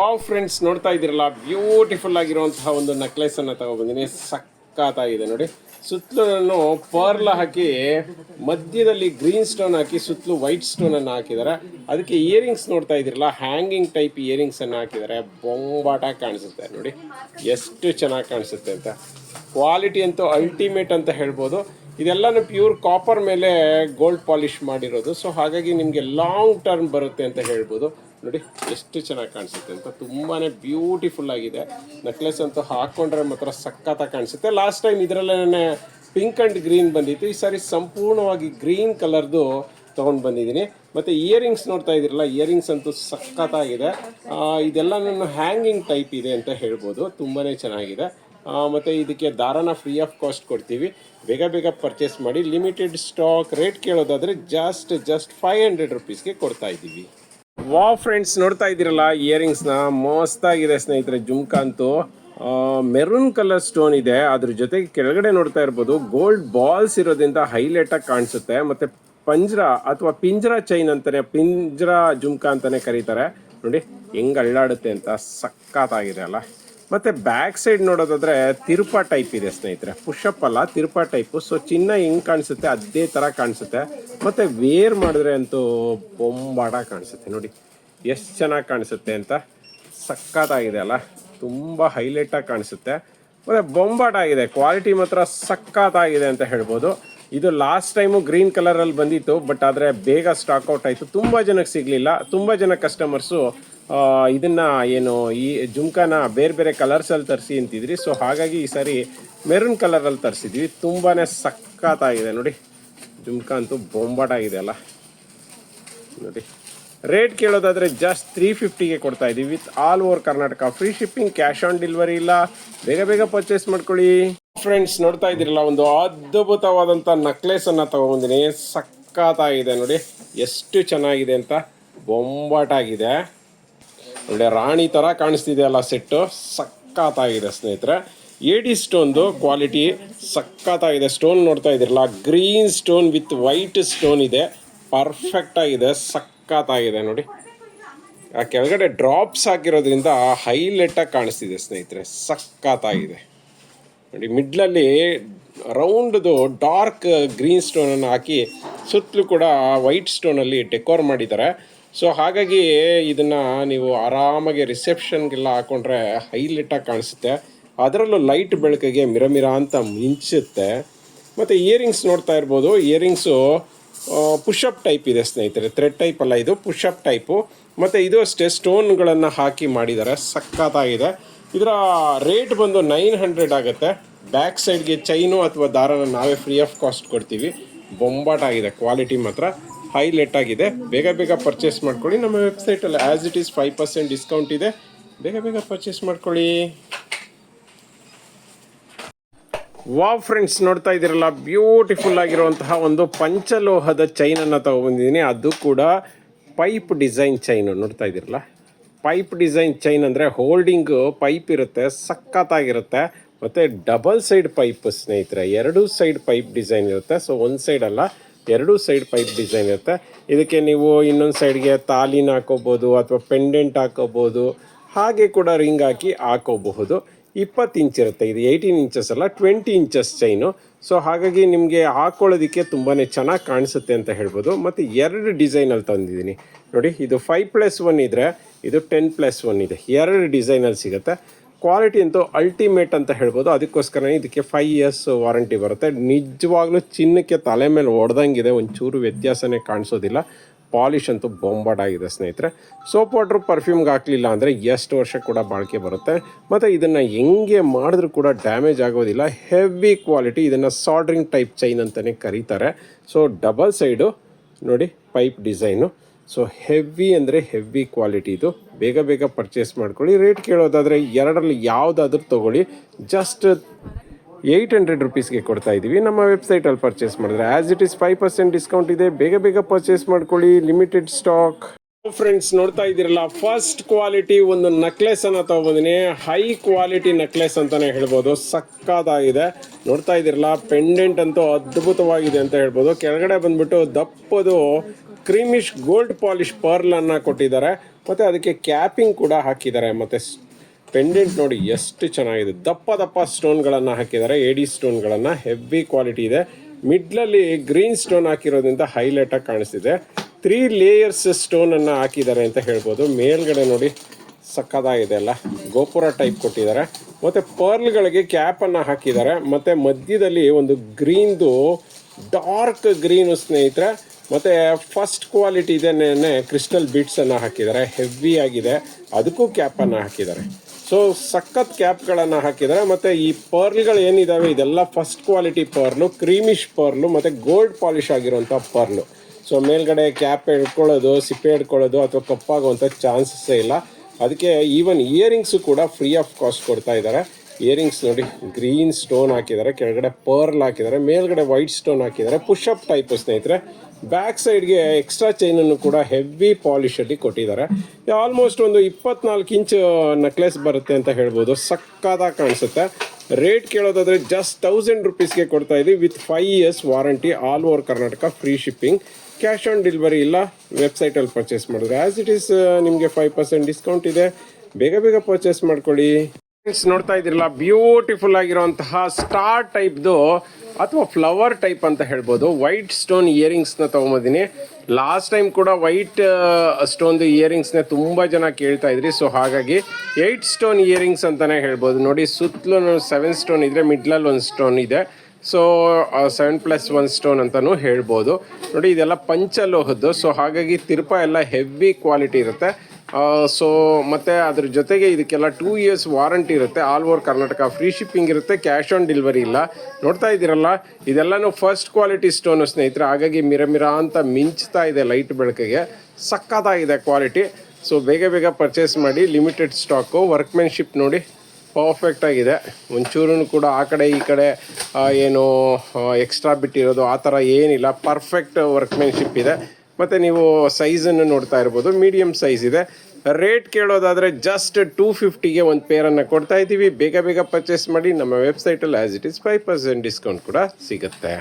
Wow friends ನೋಡ್ತಾ ಇದ್ದೀರಲ್ಲ beautiful ಆಗಿರುವಂತಹ ಒಂದು ನೆಕ್ಲೆಸ್ ಅನ್ನ ತಗೊಬಂದಿನಿ ಸಕ್ಕತ್ತಾಗಿದೆ ನೋಡಿ. ಸುತ್ತಲೂ ನಾನು ಪರ್ಲ್ ಹಾಕಿ, ಮಧ್ಯದಲ್ಲಿ ಗ್ರೀನ್ ಸ್ಟೋನ್ ಹಾಕಿ, ಸುತ್ತಲೂ ವೈಟ್ ಸ್ಟೋನ್ ಅನ್ನು ಹಾಕಿದ್ದಾರೆ. ಅದಕ್ಕೆ ಇಯರಿಂಗ್ಸ್ ನೋಡ್ತಾ ಇದ್ದೀರಲ್ಲ ಹ್ಯಾಂಗಿಂಗ್ ಟೈಪ್ ಇಯರಿಂಗ್ಸ್ ಅನ್ನು ಹಾಕಿದ್ದಾರೆ. ಬೊಂಬಾಟ ಕಾಣಿಸುತ್ತೆ ನೋಡಿ. ಎಷ್ಟು ಚೆನ್ನಾಗಿ ಕಾಣಿಸುತ್ತೆ ಅಂತ. ಕ್ವಾಲಿಟಿ ಅಂತೂ ಅಲ್ಟಿಮೇಟ್ ಅಂತ ಹೇಳ್ಬೋದು. ಇದೆಲ್ಲನೂ ಪ್ಯೂರ್ ಕಾಪರ್ ಮೇಲೆ ಗೋಲ್ಡ್ ಪಾಲಿಶ್ ಮಾಡಿರೋದು. ಸೊ ಹಾಗಾಗಿ ನಿಮಗೆ ಲಾಂಗ್ ಟರ್ಮ್ ಬರುತ್ತೆ ಅಂತ ಹೇಳ್ಬೋದು. ನೋಡಿ, ಎಷ್ಟು ಚೆನ್ನಾಗಿ ಕಾಣಿಸುತ್ತೆ ಅಂತ. ತುಂಬಾ ಬ್ಯೂಟಿಫುಲ್ ಆಗಿದೆ. ನೆಕ್ಲೆಸ್ ಅಂತೂ ಹಾಕ್ಕೊಂಡ್ರೆ ಮಾತ್ರ ಸಖತ್ತಾಗಿ ಕಾಣಿಸುತ್ತೆ. ಲಾಸ್ಟ್ ಟೈಮ್ ಇದರಲ್ಲೇ ಪಿಂಕ್ ಆ್ಯಂಡ್ ಗ್ರೀನ್ ಬಂದಿತ್ತು. ಈ ಸಾರಿ ಸಂಪೂರ್ಣವಾಗಿ ಗ್ರೀನ್ ಕಲರ್ದು ತೊಗೊಂಡು ಬಂದಿದ್ದೀನಿ. ಮತ್ತು ಇಯರಿಂಗ್ಸ್ ನೋಡ್ತಾ ಇದ್ದೀರಲ್ಲ ಇಯರಿಂಗ್ಸ್ ಅಂತೂ ಸಖತ್ತಾಗಿದೆ. ಇದೆಲ್ಲ ನನ್ನ ಹ್ಯಾಂಗಿಂಗ್ ಟೈಪ್ ಇದೆ ಅಂತ ಹೇಳ್ಬೋದು. ತುಂಬಾ ಚೆನ್ನಾಗಿದೆ. ಮತ್ತೆ ಇದಕ್ಕೆ ದಾರನ ಫ್ರೀ ಆಫ್ ಕಾಸ್ಟ್ ಕೊಡ್ತೀವಿ. ಬೇಗ ಬೇಗ ಪರ್ಚೇಸ್ ಮಾಡಿ ಲಿಮಿಟೆಡ್ ಸ್ಟಾಕ್ ರೇಟ್ ಕೇಳೋದಾದರೆ ಜಸ್ಟ್ ಜಸ್ಟ್ ಫೈವ್ ಹಂಡ್ರೆಡ್ ರುಪೀಸ್ಗೆ ಕೊಡ್ತಾ ಇದ್ದೀವಿ. ವಾ ಫ್ರೆಂಡ್ಸ್ ನೋಡ್ತಾ ಇದ್ದೀರಲ್ಲ ಇಯರಿಂಗ್ಸ್ನ ಮಸ್ತಾಗಿದೆ ಸ್ನೇಹಿತರೆ, ಜುಮ್ಕಾ ಅಂತೂ. ಮೆರೂನ್ ಕಲರ್ ಸ್ಟೋನ್ ಇದೆ. ಅದ್ರ ಜೊತೆಗೆ ಕೆಳಗಡೆ ನೋಡ್ತಾ ಇರ್ಬೋದು ಗೋಲ್ಡ್ ಬಾಲ್ಸ್ ಇರೋದ್ರಿಂದ ಹೈಲೈಟ್ ಆಗಿ ಕಾಣಿಸುತ್ತೆ. ಮತ್ತೆ ಪಂಜ್ರ ಅಥವಾ ಪಿಂಜ್ರ ಚೈನ್ ಅಂತಾನೆ, ಪಿಂಜ್ರ ಜುಮ್ಕಾ ಅಂತಾನೆ ಕರೀತಾರೆ. ನೋಡಿ, ಹೆಂಗ್ ಅಳ್ಳಾಡುತ್ತೆ ಅಂತ ಸಖತ್ತಾಗಿದೆ ಅಲ್ಲ. ಮತ್ತೆ ಬ್ಯಾಕ್ ಸೈಡ್ ನೋಡೋದಾದ್ರೆ ತಿರುಪ ಟೈಪ್ ಇದೆ ಸ್ನೇಹಿತರೆ. ಪುಷಪ್ ಅಲ್ಲ, ತಿರುಪ ಟೈಪ್ ಸೊ ಚಿನ್ನ ಹೆಂಗ್ ಕಾಣಿಸುತ್ತೆ? ಅದೇ ತರ ಕಾಣಿಸುತ್ತೆ. ಮತ್ತೆ ವೇರ್ ಮಾಡಿದ್ರೆ ಅಂತೂ ಬೊಂಬಾಡ ಕಾಣಿಸುತ್ತೆ. ನೋಡಿ, ಎಷ್ಟು ಚೆನ್ನಾಗಿ ಕಾಣಿಸುತ್ತೆ ಅಂತ. ಸಕ್ಕತ್ತಾಗಿದೆ ಅಲ್ಲ. ತುಂಬಾ ಹೈಲೈಟ್ ಆಗಿ ಕಾಣಿಸುತ್ತೆ. ಮತ್ತೆ ಬೊಂಬಾಟ ಆಗಿದೆ. ಕ್ವಾಲಿಟಿ ಮಾತ್ರ ಸಕ್ಕತ್ತಾಗಿದೆ ಅಂತ ಹೇಳ್ಬೋದು. ಇದು ಲಾಸ್ಟ್ ಟೈಮು ಗ್ರೀನ್ ಕಲರಲ್ಲಿ ಬಂದಿತ್ತು ಬಟ್ ಆದರೆ ಬೇಗ ಸ್ಟಾಕ್ ಔಟ್ ಆಯಿತು. ತುಂಬ ಜನಕ್ಕೆ ಸಿಗಲಿಲ್ಲ. ತುಂಬ ಜನ ಕಸ್ಟಮರ್ಸು ಇದನ್ನ ಏನು, ಈ ಜುಮ್ಕಾನ ಬೇರೆ ಬೇರೆ ಕಲರ್ಸ್ ಅಲ್ಲಿ ತರಿಸಿ ಅಂತಿದ್ರಿ. ಸೊ ಹಾಗಾಗಿ ಈ ಸಾರಿ ಮೆರೂನ್ ಕಲರ್ ಅಲ್ಲಿ ತರಿಸಿದ್ವಿ. ತುಂಬಾನೇ ಸಖತ್ತಾಗಿದೆ ನೋಡಿ. ಜುಮ್ಕಾ ಅಂತೂ ಬೊಂಬಾಟ ಆಗಿದೆ ಅಲ್ಲ. ನೋಡಿ. ರೇಟ್ ಕೇಳೋದಾದ್ರೆ ಜಸ್ಟ್ ತ್ರೀ ಫಿಫ್ಟಿಗೆ ಕೊಡ್ತಾ ಇದೀವಿ with all over Karnataka free shipping cash on delivery ಇಲ್ಲ. ಬೇಗ ಬೇಗ ಪರ್ಚೇಸ್ ಮಾಡ್ಕೊಳ್ಳಿ. ಫ್ರೆಂಡ್ಸ್ ನೋಡ್ತಾ ಇದ್ದೀರಲ್ಲ, ಒಂದು ಅದ್ಭುತವಾದಂಥ ನಕ್ಲೆಸ್ ಅನ್ನ ತಗೊಂಡಿನಿ ಸಖತ್ತಾಗಿದೆ ನೋಡಿ. ಎಷ್ಟು ಚೆನ್ನಾಗಿದೆ ಅಂತ. ಬೊಂಬಾಟಾಗಿದೆ. ಒಳ್ಳೆ ರಾಣಿ ತರ ಕಾಣಿಸ್ತಿದೆ ಅಲ್ಲ ಸೆಟ್ಟು? ಸಕ್ಕತ್ತಾಗಿದೆ ಸ್ನೇಹಿತರೆ. ಏಡಿ ಸ್ಟೋನ್ದು ಕ್ವಾಲಿಟಿ ಸಕ್ಕತ್ತಾಗಿದೆ ಸ್ಟೋನ್ ನೋಡ್ತಾ ಇದ್ದೀರಲ್ಲ, green stone with white stone ಇದೆ. ಪರ್ಫೆಕ್ಟ್ ಆಗಿದೆ, ಸಖತ್ತಾಗಿದೆ ನೋಡಿ. ಆ ಕೆಳಗಡೆ ಡ್ರಾಪ್ಸ್ ಹಾಕಿರೋದ್ರಿಂದ ಹೈಲೈಟ್ ಆಗಿ ಕಾಣಿಸ್ತಿದೆ ಸ್ನೇಹಿತರೆ ಸಕ್ಕತ್ತಾಗಿದೆ ನೋಡಿ, ಮಿಡ್ಲಲ್ಲಿ ರೌಂಡ್ದು ಡಾರ್ಕ್ ಗ್ರೀನ್ ಸ್ಟೋನನ್ನು ಹಾಕಿ ಸುತ್ತಲೂ ಕೂಡ ವೈಟ್ ಸ್ಟೋನಲ್ಲಿ ಡೆಕೋರ್ ಮಾಡಿದ್ದಾರೆ. ಸೊ ಹಾಗಾಗಿ ಇದನ್ನು ನೀವು ಆರಾಮಾಗಿ ರಿಸೆಪ್ಷನ್ಗೆಲ್ಲ ಹಾಕೊಂಡ್ರೆ ಹೈಲೈಟಾಗಿ ಕಾಣಿಸುತ್ತೆ. ಅದರಲ್ಲೂ ಲೈಟ್ ಬೆಳಕಿಗೆ ಮಿರಮಿರ ಮಿರ ಅಂತ ಮಿಂಚುತ್ತೆ. ಮತ್ತು ಇಯರಿಂಗ್ಸ್ ನೋಡ್ತಾ ಇರ್ಬೋದು. ಇಯರಿಂಗ್ಸು ಪುಷಪ್ ಟೈಪ್ ಇದೆ ಸ್ನೇಹಿತರೆ. ಥ್ರೆಡ್ ಟೈಪ್ ಅಲ್ಲ ಇದು ಪುಷಪ್ ಟೈಪು ಮತ್ತು ಇದು ಅಷ್ಟೇ ಸ್ಟೋನ್ಗಳನ್ನು ಹಾಕಿ ಮಾಡಿದ್ದಾರೆ. ಸಖತ್ತಾಗಿದೆ. ಇದರ ರೇಟ್ ಬಂದು ನೈನ್ ಹಂಡ್ರೆಡ್ ಆಗುತ್ತೆ. ಬ್ಯಾಕ್ ಸೈಡ್ಗೆ ಚೈನು ಅಥವಾ ದಾರನ ನಾವೇ ಫ್ರೀ ಆಫ್ ಕಾಸ್ಟ್ ಕೊಡ್ತೀವಿ. ಬೊಂಬಾಟ ಆಗಿದೆ ಕ್ವಾಲಿಟಿ ಮಾತ್ರ. ಹೈಲೈಟ್ ಆಗಿದೆ. ಬೇಗ ಬೇಗ ಪರ್ಚೇಸ್ ಮಾಡ್ಕೊಳ್ಳಿ. ನಮ್ಮ ವೆಬ್ಸೈಟಲ್ಲಿ as it is five percent discount ಇದೆ. ಬೇಗ ಬೇಗ ಪರ್ಚೇಸ್ ಮಾಡ್ಕೊಳ್ಳಿ. ವಾವ್ ಫ್ರೆಂಡ್ಸ್ ನೋಡ್ತಾ ಇದ್ದೀರಲ್ಲ? ಬ್ಯೂಟಿಫುಲ್ ಆಗಿರುವಂತಹ ಒಂದು ಪಂಚಲೋಹದ ಚೈನನ್ನು ತಗೊಬಂದಿದ್ದೀನಿ. ಅದು ಕೂಡ ಪೈಪ್ ಡಿಸೈನ್ ಚೈನು ನೋಡ್ತಾ ಇದ್ದೀರಲ್ಲ? ಪೈಪ್ ಡಿಸೈನ್ ಚೈನ್ ಅಂದರೆ ಹೋಲ್ಡಿಂಗ್ ಪೈಪ್ ಇರುತ್ತೆ, ಸಖತ್ತಾಗಿರುತ್ತೆ. ಮತ್ತು ಡಬಲ್ ಸೈಡ್ ಪೈಪ್ ಸ್ನೇಹಿತರೆ, ಎರಡು ಸೈಡ್ ಪೈಪ್ ಡಿಸೈನ್ ಇರುತ್ತೆ. ಸೊ ಒಂದು ಸೈಡ್ ಅಲ್ಲ ಎರಡೂ ಸೈಡ್ ಪೈಪ್ ಡಿಸೈನ್ ಇರುತ್ತೆ. ಇದಕ್ಕೆ ನೀವು ಇನ್ನೊಂದು ಸೈಡ್ಗೆ ತಾಲಿನ ಹಾಕೋಬೋದು ಅಥವಾ ಪೆಂಡೆಂಟ್ ಹಾಕೋಬೋದು. ಹಾಗೆ ಕೂಡ ರಿಂಗ್ ಹಾಕಿ ಹಾಕೋಬಹುದು. ಇಪ್ಪತ್ತು ಇಂಚ್ ಇರುತ್ತೆ. ಇದು ಏಯ್ಟೀನ್ ಇಂಚಸ್ ಅಲ್ಲ ಟ್ವೆಂಟಿ ಇಂಚಸ್ ಚೈನು ಸೊ ಹಾಗಾಗಿ ನಿಮಗೆ ಹಾಕೊಳ್ಳೋದಕ್ಕೆ ತುಂಬಾ ಚೆನ್ನಾಗಿ ಕಾಣಿಸುತ್ತೆ ಅಂತ ಹೇಳ್ಬೋದು. ಮತ್ತು ಎರಡು ಡಿಸೈನಲ್ಲಿ ತಂದಿದ್ದೀನಿ. ನೋಡಿ, ಇದು ಫೈವ್ ಪ್ಲಸ್ ಒನ್ ಇದ್ದರೆ ಇದು ಟೆನ್ ಪ್ಲಸ್ ಒನ್ ಇದೆ. ಎರಡು ಡಿಸೈನಲ್ಲಿ ಸಿಗುತ್ತೆ. ಕ್ವಾಲಿಟಿ ಅಂತೂ ಅಲ್ಟಿಮೇಟ್ ಅಂತ ಹೇಳ್ಬೋದು. ಅದಕ್ಕೋಸ್ಕರ ಇದಕ್ಕೆ ಫೈವ್ ಇಯರ್ಸ್ ವಾರಂಟಿ ಬರುತ್ತೆ. ನಿಜವಾಗ್ಲೂ ಚಿನ್ನಕ್ಕೆ ತಲೆ ಮೇಲೆ ಹೊಡೆದಂಗಿದೆ ಒಂಚೂರು ವ್ಯತ್ಯಾಸನೇ ಕಾಣಿಸೋದಿಲ್ಲ. ಪಾಲಿಶ್ ಅಂತೂ ಬೊಂಬಾಡಾಗಿದೆ ಸ್ನೇಹಿತರೆ. ಸೋಪ್ ವಾಟ್ರ್ ಪರ್ಫ್ಯೂಮ್ಗೆ ಹಾಕಲಿಲ್ಲ ಅಂದರೆ ಎಷ್ಟು ವರ್ಷ ಕೂಡ ಬಾಳಿಕೆ ಬರುತ್ತೆ. ಮತ್ತು ಇದನ್ನು ಹೆಂಗೆ ಮಾಡಿದ್ರೂ ಕೂಡ ಡ್ಯಾಮೇಜ್ ಆಗೋದಿಲ್ಲ. ಹೆವಿ ಕ್ವಾಲಿಟಿ ಇದನ್ನು ಸಾಲ್ಡ್ರಿಂಗ್ ಟೈಪ್ ಚೈನ್ ಅಂತಲೇ ಕರೀತಾರೆ. ಸೊ ಡಬಲ್ ಸೈಡು ನೋಡಿ ಪೈಪ್ ಡಿಸೈನು ಸೊ ಹೆವಿ ಅಂದರೆ ಹೆವಿ ಕ್ವಾಲಿಟಿ ಇದು. ಬೇಗ ಬೇಗ ಪರ್ಚೇಸ್ ಮಾಡ್ಕೊಳ್ಳಿ. ರೇಟ್ ಕೇಳೋದಾದರೆ ಎರಡರಲ್ಲಿ ಯಾವುದಾದ್ರೂ ತೊಗೊಳ್ಳಿ. ಜಸ್ಟ್ ಏಯ್ಟ್ ಹಂಡ್ರೆಡ್ ರುಪೀಸ್ಗೆ ಕೊಡ್ತಾ ಇದ್ದೀವಿ ನಮ್ಮ ವೆಬ್ಸೈಟಲ್ಲಿ ಪರ್ಚೇಸ್ ಮಾಡಿದ್ರೆ as it is five percent discount ಇದೆ. ಬೇಗ ಬೇಗ ಪರ್ಚೇಸ್ ಮಾಡ್ಕೊಳ್ಳಿ. ಲಿಮಿಟೆಡ್ ಸ್ಟಾಕ್ ಫ್ರೆಂಡ್ಸ್ ನೋಡ್ತಾ ಇದ್ದೀರಲ್ಲ? ಫಸ್ಟ್ ಕ್ವಾಲಿಟಿ ಒಂದು ನೆಕ್ಲೆಸ್ ಅನ್ನ ತಗೊಂಡಿನಿ ಹೈ ಕ್ವಾಲಿಟಿ ನೆಕ್ಲೆಸ್ ಅಂತಾನೆ ಹೇಳ್ಬೋದು. ಸಕ್ಕದಾಗಿದೆ. ನೋಡ್ತಾ ಇದ್ದೀರಲ್ಲ? ಪೆಂಡೆಂಟ್ ಅಂತೂ ಅದ್ಭುತವಾಗಿದೆ ಅಂತ ಹೇಳ್ಬೋದು. ಕೆಳಗಡೆ ಬಂದ್ಬಿಟ್ಟು ದಪ್ಪದು ಕ್ರೀಮಿಶ್ ಗೋಲ್ಡ್ ಪಾಲಿಶ್ ಪರ್ಲ್ ಅನ್ನ ಕೊಟ್ಟಿದ್ದಾರೆ. ಮತ್ತೆ ಅದಕ್ಕೆ ಕ್ಯಾಪಿಂಗ್ ಕೂಡ ಹಾಕಿದ್ದಾರೆ. ಮತ್ತೆ ಪೆಂಡೆಂಟ್ ನೋಡಿ ಎಷ್ಟು ಚೆನ್ನಾಗಿದೆ. ದಪ್ಪ ದಪ್ಪ ಸ್ಟೋನ್ಗಳನ್ನು ಹಾಕಿದ್ದಾರೆ. ಎಡಿ ಸ್ಟೋನ್ಗಳನ್ನು ಹೆವಿ ಕ್ವಾಲಿಟಿ ಇದೆ. ಮಿಡ್ಲಲ್ಲಿ ಗ್ರೀನ್ ಸ್ಟೋನ್ ಹಾಕಿರೋದ್ರಿಂದ ಹೈಲೈಟಾಗಿ ಕಾಣಿಸ್ತಿದೆ. ತ್ರೀ ಲೇಯರ್ಸ್ ಸ್ಟೋನನ್ನು ಹಾಕಿದ್ದಾರೆ ಅಂತ ಹೇಳ್ಬೋದು. ಮೇಲ್ಗಡೆ ನೋಡಿ ಸಕ್ಕದಾಗಿದೆ ಅಲ್ಲ. ಗೋಪುರ ಟೈಪ್ ಕೊಟ್ಟಿದ್ದಾರೆ. ಮತ್ತು ಪರ್ಲ್ಗಳಿಗೆ ಕ್ಯಾಪನ್ನು ಹಾಕಿದ್ದಾರೆ. ಮತ್ತು ಮಧ್ಯದಲ್ಲಿ ಒಂದು ಗ್ರೀನ್ದು ಡಾರ್ಕ್ ಗ್ರೀನು ಸ್ನೇಹಿತರೆ, ಮತ್ತು ಫಸ್ಟ್ ಕ್ವಾಲಿಟಿ ಇದೇನೆ ಕ್ರಿಸ್ಟಲ್ ಬೀಟ್ಸನ್ನು ಹಾಕಿದ್ದಾರೆ. ಹೆವಿ ಆಗಿದೆ. ಅದಕ್ಕೂ ಕ್ಯಾಪನ್ನು ಹಾಕಿದ್ದಾರೆ. ಸೊ ಸಖತ್ ಕ್ಯಾಪ್ಗಳನ್ನು ಹಾಕಿದ್ದಾರೆ. ಮತ್ತು ಈ ಪರ್ಲ್ಗಳು ಏನಿದಾವೆ? ಇದೆಲ್ಲ first quality pearl creamish pearl, ಮತ್ತು ಗೋಲ್ಡ್ ಪಾಲಿಶ್ ಆಗಿರುವಂಥ ಪರ್ಲು. ಸೊ ಮೇಲ್ಗಡೆ ಕ್ಯಾಪ್ ಹಿಡ್ಕೊಳ್ಳೋದು, ಸಿಪ್ಪೆ ಹಿಡ್ಕೊಳ್ಳೋದು ಅಥವಾ ಕಪ್ಪಾಗುವಂಥ ಚಾನ್ಸಸ್ಸೇ ಇಲ್ಲ. ಅದಕ್ಕೆ ಈವನ್ ಇಯರಿಂಗ್ಸು ಕೂಡ ಫ್ರೀ ಆಫ್ ಕಾಸ್ಟ್ ಕೊಡ್ತಾ ಇದ್ದಾರೆ. ಇಯರಿಂಗ್ಸ್ ನೋಡಿ ಗ್ರೀನ್ ಸ್ಟೋನ್ ಹಾಕಿದ್ದಾರೆ, ಕೆಳಗಡೆ ಪರ್ಲ್ ಹಾಕಿದ್ದಾರೆ, ಮೇಲ್ಗಡೆ ವೈಟ್ ಸ್ಟೋನ್ ಹಾಕಿದ್ದಾರೆ ಅಪ್ ಟೈಪ್ ಸ್ನೇಹಿತರೆ. ಬ್ಯಾಕ್ ಸೈಡ್ಗೆ ಎಕ್ಸ್ಟ್ರಾ ಚೈನನ್ನು ಕೂಡ ಹೆವಿ ಪಾಲಿಶಲ್ಲಿ ಕೊಟ್ಟಿದ್ದಾರೆ. ಆಲ್ಮೋಸ್ಟ್ ಒಂದು ಇಪ್ಪತ್ನಾಲ್ಕು ಇಂಚ್ ನೆಕ್ಲೆಸ್ ಬರುತ್ತೆ ಅಂತ ಹೇಳ್ಬೋದು. ಸಕ್ಕತ್ತಾಗಿ ಕಾಣಿಸುತ್ತೆ. ರೇಟ್ ಕೇಳೋದಾದ್ರೆ ಜಸ್ಟ್ ತೌಸಂಡ್ ರುಪೀಸ್ಗೆ ಕೊಡ್ತಾ ಇದ್ದೀವಿ with five years warranty all over Karnataka free shipping cash on delivery ಇಲ್ಲ. ವೆಬ್ಸೈಟಲ್ಲಿ ಪರ್ಚೇಸ್ ಮಾಡಿದ್ರೆ. ಆ್ಯಸ್ ಇಟ್ ಈಸ್ ನಿಮಗೆ ಫೈವ್ ಪರ್ಸೆಂಟ್ ಡಿಸ್ಕೌಂಟ್ ಇದೆ. ಬೇಗ ಬೇಗ ಪರ್ಚೇಸ್ ಮಾಡ್ಕೊಳ್ಳಿ. ಫ್ರೆಂಡ್ಸ್ ನೋಡ್ತಾ ಇದ್ದೀರಲ್ಲ ಬ್ಯೂಟಿಫುಲ್ ಆಗಿರುವಂತಹ ಸ್ಟಾರ್ ಟೈಪ್ದು ಅಥವಾ ಫ್ಲವರ್ ಟೈಪ್ ಅಂತ ಹೇಳ್ಬೋದು. ವೈಟ್ ಸ್ಟೋನ್ ಇಯರಿಂಗ್ಸ್ನ ತೊಗೊಂಬಂದಿನಿ. ಲಾಸ್ಟ್ ಟೈಮ್ ಕೂಡ ವೈಟ್ ಸ್ಟೋನ್ದು ಇಯರಿಂಗ್ಸ್ನ ತುಂಬ ಜನ ಕೇಳ್ತಾ ಇದ್ರಿ. ಸೊ ಹಾಗಾಗಿ ಏಯ್ಟ್ ಸ್ಟೋನ್ ಇಯರಿಂಗ್ಸ್ ಅಂತಲೇ ಹೇಳ್ಬೋದು. ನೋಡಿ, ಸುತ್ತಲೂ ಸೆವೆನ್ ಸ್ಟೋನ್ ಇದ್ದರೆ ಮಿಡ್ಲಲ್ಲಿ ಒಂದು ಸ್ಟೋನ್ ಇದೆ. So seven plus one stone ಅಂತಲೂ ಹೇಳ್ಬೋದು. ನೋಡಿ, ಇದೆಲ್ಲ ಪಂಚಲೋಹದ್ದು. ಸೊ ಹಾಗಾಗಿ ತಿರುಪ ಎಲ್ಲ ಹೆವಿ ಕ್ವಾಲಿಟಿ ಇರುತ್ತೆ. ಸೊ ಮತ್ತು ಅದ್ರ ಜೊತೆಗೆ ಇದಕ್ಕೆಲ್ಲ ಟೂ ಇಯರ್ಸ್ ವಾರಂಟಿ ಇರುತ್ತೆ. All over Karnataka free shipping ಇರುತ್ತೆ ಕ್ಯಾಶ್ ಆನ್ ಡೆಲಿವರಿ ಇಲ್ಲ. ನೋಡ್ತಾ ಇದ್ದೀರಲ್ಲ, ಇದೆಲ್ಲನೂ ಫಸ್ಟ್ ಕ್ವಾಲಿಟಿ ಸ್ಟೋನು ಸ್ನೇಹಿತರೆ. ಹಾಗಾಗಿ ಮಿರ ಮಿರ ಅಂತ ಮಿಂಚ್ತಾ ಇದೆ ಲೈಟ್ ಬೆಳಕಿಗೆ. ಸಕ್ಕತ್ತಾಗಿದೆ ಕ್ವಾಲಿಟಿ ಸೊ ಬೇಗ ಬೇಗ ಪರ್ಚೇಸ್ ಮಾಡಿ ಲಿಮಿಟೆಡ್ ಸ್ಟಾಕು ವರ್ಕ್ಮೆನ್ಶಿಪ್ ನೋಡಿ ಪರ್ಫೆಕ್ಟ್ ಆಗಿದೆ. ಒಂಚೂರು ಕೂಡ ಆ ಕಡೆ ಈ ಕಡೆ ಏನು ಎಕ್ಸ್ಟ್ರಾ ಬಿಟ್ಟಿರೋದು ಆ ಥರ ಏನಿಲ್ಲ. ಪರ್ಫೆಕ್ಟ್ ವರ್ಕ್ಮೆನ್ಶಿಪ್ ಇದೆ. ಮತ್ತು ನೀವು ಸೈಜನ್ನು ನೋಡ್ತಾ ಇರ್ಬೋದು. ಮೀಡಿಯಮ್ ಸೈಜ್ ಇದೆ. ರೇಟ್ ಕೇಳೋದಾದರೆ ಜಸ್ಟ್ ಟೂ ಫಿಫ್ಟಿಗೆ ಒಂದು ಪೇರನ್ನು ಕೊಡ್ತಾ ಇದ್ದೀವಿ. ಬೇಗ ಬೇಗ ಪರ್ಚೇಸ್ ಮಾಡಿ. ನಮ್ಮ ವೆಬ್ಸೈಟಲ್ಲಿ as it is five percent discount ಕೂಡ ಸಿಗುತ್ತೆ.